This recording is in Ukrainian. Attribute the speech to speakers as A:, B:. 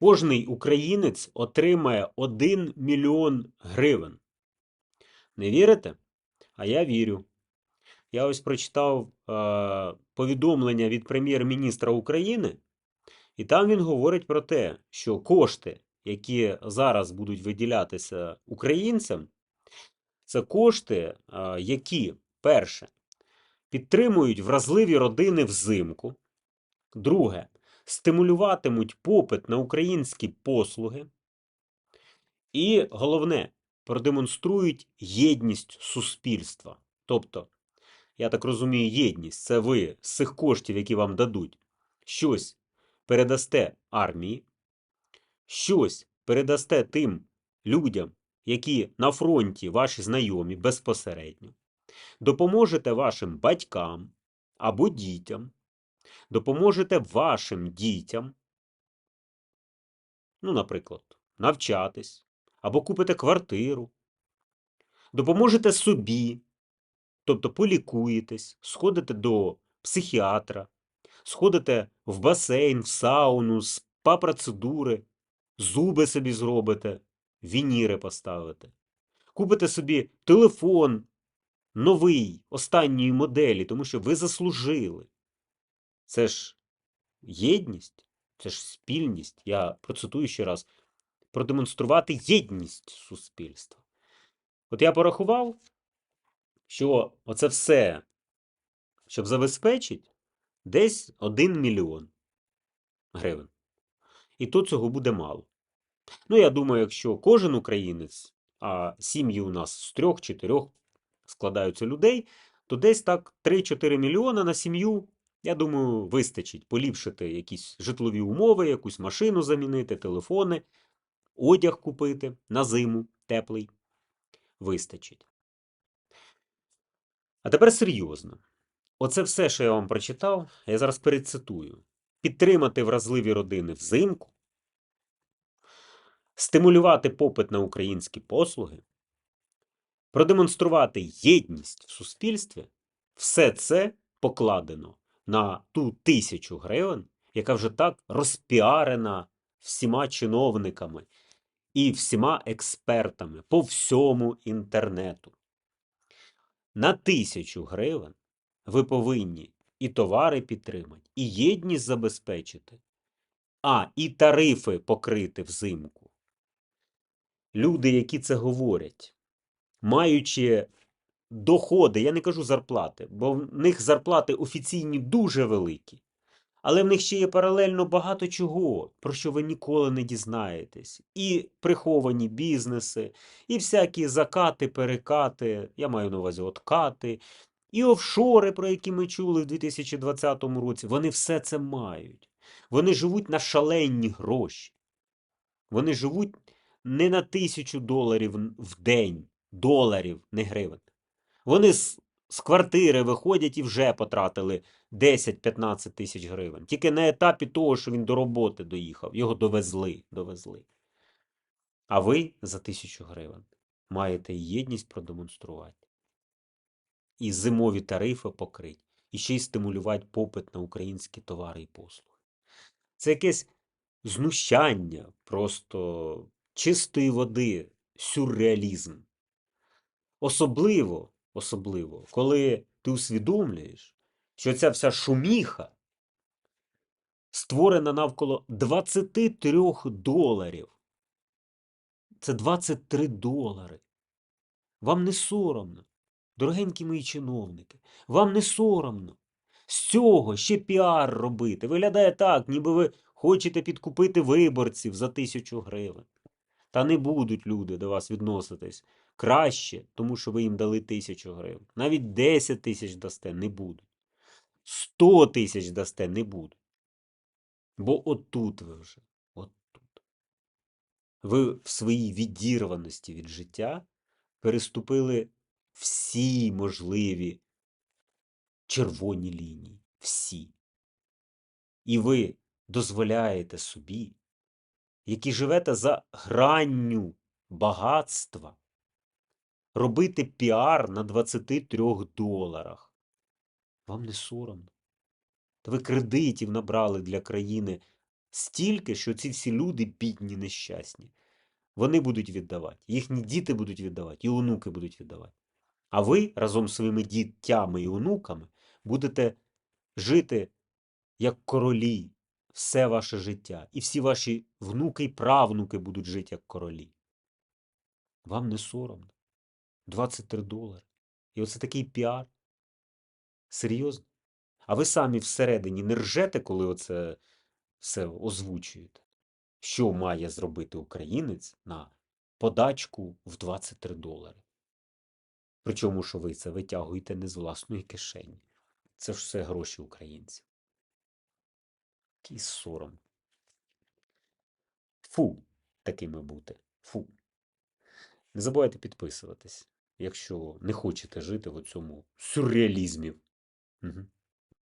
A: Кожний українець отримає 1 мільйон гривень. Не вірите? А я вірю. Я ось прочитав е, повідомлення від прем'єр-міністра України, і там він говорить про те, що кошти, які зараз будуть виділятися українцям, це кошти, е, які, перше, підтримують вразливі родини взимку. Друге, стимулюватимуть попит на українські послуги. І головне, продемонструють єдність суспільства. Тобто, я так розумію, єдність це ви з цих коштів, які вам дадуть, щось передасте армії, щось передасте тим людям, які на фронті ваші знайомі безпосередньо, допоможете вашим батькам або дітям, допоможете вашим дітям, ну, наприклад, навчатись, або купите квартиру, допоможете собі, тобто полікуєтесь, сходите до психіатра, сходите в басейн, в сауну, спа-процедури, зуби собі зробите, вініри поставите, купите собі телефон новий, останньої моделі, тому що ви заслужили. Це ж єдність, це ж спільність. Я процитую ще раз. Продемонструвати єдність суспільства. От я порахував, що оце все, щоб забезпечити, десь 1 мільйон гривень. І то цього буде мало. Ну, я думаю, якщо кожен українець, а сім'ї у нас з трьох-чотирьох складаються людей, то десь так 3-4 мільйона на сім'ю, я думаю, вистачить поліпшити якісь житлові умови, якусь машину замінити, телефони, одяг купити на зиму теплий. Вистачить. А тепер серйозно. Оце все, що я вам прочитав, я зараз перецитую. Підтримати вразливі родини взимку, стимулювати попит на українські послуги, продемонструвати єдність в суспільстві, все це покладено на ту тисячу гривень, яка вже так розпіарена всіма чиновниками і всіма експертами по всьому інтернету. На тисячу гривень ви повинні і товари підтримати, і єдність забезпечити, а і тарифи покрити взимку. Люди, які це говорять, маючи доходи, я не кажу зарплати, бо в них зарплати офіційні дуже великі, але в них ще є паралельно багато чого, про що ви ніколи не дізнаєтесь. І приховані бізнеси, і всякі закати, перекати, я маю на увазі откати, і офшори, про які ми чули в 2020 році, вони все це мають. Вони живуть на шалені гроші. Вони живуть не на тисячу доларів в день, доларів, не гривень. Вони з, з квартири виходять і вже потратили 10-15 тисяч гривень. Тільки на етапі того, що він до роботи доїхав, його довезли, довезли. А ви за тисячу гривень маєте єдність продемонструвати. І зимові тарифи покрити, і ще й стимулювати попит на українські товари і послуги. Це якесь знущання, просто чистої води, сюрреалізм. Особливо, особливо, коли ти усвідомлюєш, що ця вся шуміха створена навколо 23 доларів. Це 23 долари. Вам не соромно, дорогенькі мої чиновники, вам не соромно. З цього ще піар робити. Виглядає так, ніби ви хочете підкупити виборців за тисячу гривень. Та не будуть люди до вас відноситись краще, тому що ви їм дали тисячу гривень. Навіть 10 тисяч дасте не будуть. 100 тисяч дасте не будуть. Бо отут ви вже, отут. Ви в своїй відірваності від життя переступили всі можливі червоні лінії. Всі. І ви дозволяєте собі, які живете за гранню багатства, робити піар на 23 доларах. Вам не соромно. Та ви кредитів набрали для країни стільки, що ці всі люди бідні, нещасні. Вони будуть віддавати, їхні діти будуть віддавати, і онуки будуть віддавати. А ви разом з своїми дітями і онуками будете жити як королі все ваше життя. І всі ваші внуки і правнуки будуть жити як королі. Вам не соромно. 23 долари. І оце такий піар. Серйозно? А ви самі всередині не ржете, коли оце все озвучуєте? Що має зробити українець на подачку в 23 долари? Причому, що ви це витягуєте не з власної кишені. Це ж все гроші українців. Який сором. Фу, такими бути. Фу. Не забувайте підписуватись, якщо не хочете жити в цьому сюрреалізмі. Угу.